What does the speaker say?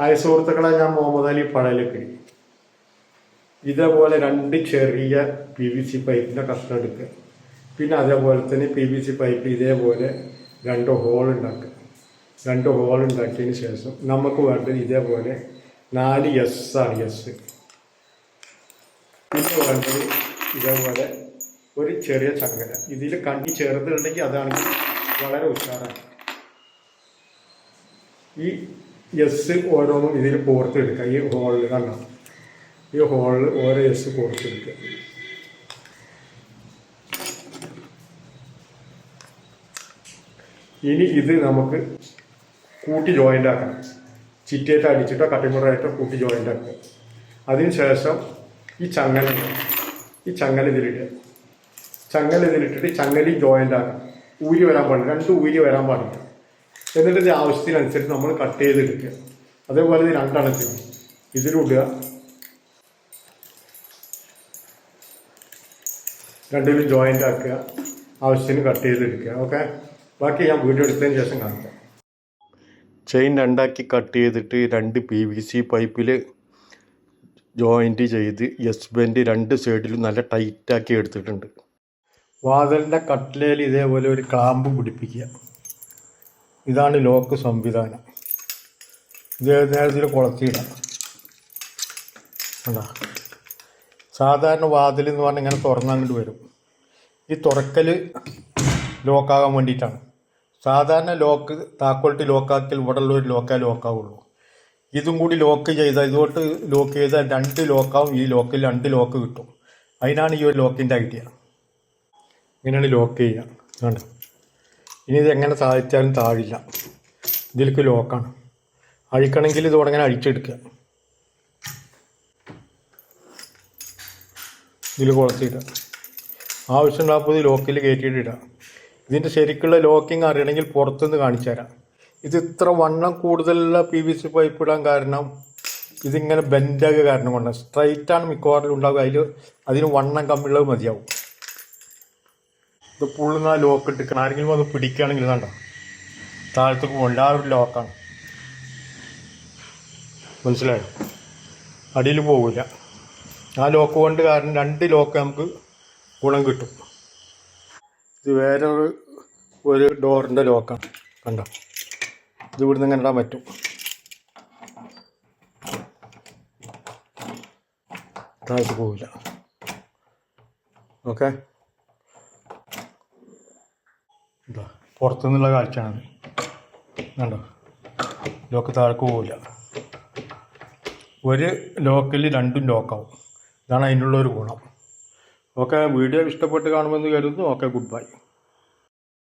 Hi സുഹൃത്തുക്കളെ ഞാൻ മുഹമ്മദ് അലി പഴലക്കരി ഇതേപോലെ രണ്ട് ചെറിയ പി വി സി പൈപ്പിന്റെ കഷ്ണം എടുക്കുക. പിന്നെ അതേപോലെ തന്നെ പി വി സി പൈപ്പ് ഇതേപോലെ രണ്ട് ഹോൾ ഉണ്ടാക്കുക. രണ്ട് ഹോൾ ഉണ്ടാക്കിയതിന് ശേഷം നമുക്ക് വേണ്ടത് ഇതേപോലെ നാല് എസ് ആണ് എസ് പിന്നെ വേണ്ടത് ഇതേപോലെ ഒരു ചെറിയ ചങ്ങല. ഇതിൽ കണ്ണി ചേർത്തിട്ടുണ്ടെങ്കിൽ അതാണെങ്കിൽ വളരെ ഉഷാറാണ്. ഈ എസ് ഓരോന്നും ഇതിൽ കോർത്തെടുക്കുക ഈ ഹോളിൽ കണ്ടോ? ഈ ഹോളിൽ ഓരോ എസ് കോർത്തെടുക്കുക ഇനി ഇത് നമുക്ക് കൂട്ടി ജോയിന്റ് ആക്കണം. ചിറ്റേറ്റ് അടിച്ചിട്ടോ കട്ടിമുറായിട്ടോ കൂട്ടി ജോയിന്റ് ആക്കുക. അതിനുശേഷം ഈ ചങ്ങല ഈ ചങ്ങല ഇതിലിട്ട് ചങ്ങല ഇതിലിട്ടിട്ട് ചങ്ങലി ജോയിന്റ് ആക്കണം. ഊരി വരാൻ പാടില്ല. രണ്ട് ഊരി വരാൻ പാടില്ല. എന്നിട്ട് ഇത് ആവശ്യത്തിനനുസരിച്ച് നമ്മൾ കട്ട് ചെയ്തെടുക്കുക. അതേപോലെ ഇത് രണ്ടെണ്ണത്തിന് ഇതിലിടുക രണ്ടിലും ജോയിന്റ് ആക്കുക. ആവശ്യത്തിന് കട്ട് ചെയ്തെടുക്കുക. ഓക്കെ ബാക്കി ഞാൻ വീഡിയോ എടുത്തതിന് ശേഷം കാണിക്കാം. ചെയിൻ രണ്ടാക്കി കട്ട് ചെയ്തിട്ട് രണ്ട് പി വി സി പൈപ്പിൽ ജോയിന്റ് ചെയ്ത് എസ് ബെൻഡ് രണ്ട് സൈഡിലും നല്ല ടൈറ്റാക്കി എടുത്തിട്ടുണ്ട്. വാതിലിന്റെ കട്ടിലയിൽ ഇതേപോലെ ഒരു ക്ലാമ്പ് പിടിപ്പിക്കുക. ഇതാണ് ലോക്ക് സംവിധാനം. ഇത് നേരത്തിൽ കുളത്തിയിടാം. കണ്ടോ? സാധാരണ വാതിൽ എന്ന് പറഞ്ഞാൽ ഇങ്ങനെ തുറന്നങ്ങോട്ട് വരും. ഈ തുറക്കൽ ലോക്കാകാൻ വേണ്ടിയിട്ടാണ്. സാധാരണ ലോക്ക് താക്കോൽട്ട് ലോക്കാക്കിൽ ഇവിടെ ഉള്ള ഒരു ലോക്കേ ലോക്കാവുള്ളൂ. ഇതും കൂടി ലോക്ക് ചെയ്താൽ ഇതുകൊണ്ട് ലോക്ക് ചെയ്താൽ രണ്ട് ലോക്കാവും. ഈ ലോക്കിൽ രണ്ട് ലോക്ക് കിട്ടും. അതിനാണ് ഈ ഒരു ലോക്കിന്റെ ഐഡിയ. ഇങ്ങനെയാണ് ലോക്ക് ചെയ്യുക. കണ്ടോ? ഇനി ഇത് എങ്ങനെ സാധിച്ചാലും താഴില്ല ഇതിലേക്ക് ലോക്കാണ്. അഴിക്കണമെങ്കിൽ ഇത് ഉടനെ അഴിച്ചെടുക്കുക. ഇതിൽ കുളത്തിയിടുക. ആവശ്യമുണ്ടാകുമ്പോൾ ഇത് ലോക്കിൽ കയറ്റിയിട്ടിടുക. ഇതിന്റെ ശരിക്കുള്ള ലോക്കിംഗ് അറിയണമെങ്കിൽ പുറത്തുനിന്ന് കാണിച്ചു തരാം. ഇത് ഇത്ര വണ്ണം കൂടുതലുള്ള പി വി സി പൈപ്പ് ഇടാൻ കാരണം ഇതിങ്ങനെ ബെൻഡാകുക കാരണം കൊണ്ട് സ്ട്രൈറ്റാണ് മിക്കവാറിലും ഉണ്ടാവുക. അതിൽ അതിന് വണ്ണം കമ്മിയുള്ളത് മതിയാവും. ഇത് പുള്ളുന്ന ലോക്ക് ഇട്ടിക്കണം ആരെങ്കിലും അത് പിടിക്കുകയാണെങ്കിൽ ഇതാണ്ട? താഴത്തേക്ക് പോകണ്ട. ലോക്കാണ് മനസ്സിലായോ? അടിയിൽ പോകില്ല ആ ലോക്ക് കൊണ്ട് കാരണം രണ്ട് ലോക്ക് നമുക്ക് ഗുണം കിട്ടും. ഇത് വേറെ ഒരു ഒരു ഡോറിന്റെ ലോക്കാണ് കണ്ടോ? ഇത് ഇവിടുന്ന് ഇങ്ങനെ ഇടാൻ പറ്റും. താഴത്ത് പോവില്ല. ഓക്കെ എന്താ പുറത്തുനിന്നുള്ള കാഴ്ചയാണ്. കണ്ടോ? ലോക്ക് താഴേക്ക് പോവില്ല. ഒരു ലോക്കിൽ രണ്ടും ലോക്കാവും. ഇതാണ് അതിനുള്ള ഒരു ഗുണം. ഓക്കെ വീഡിയോ ഇഷ്ടപ്പെട്ട് കാണുമെന്ന് കരുതുന്നു. Okay good bye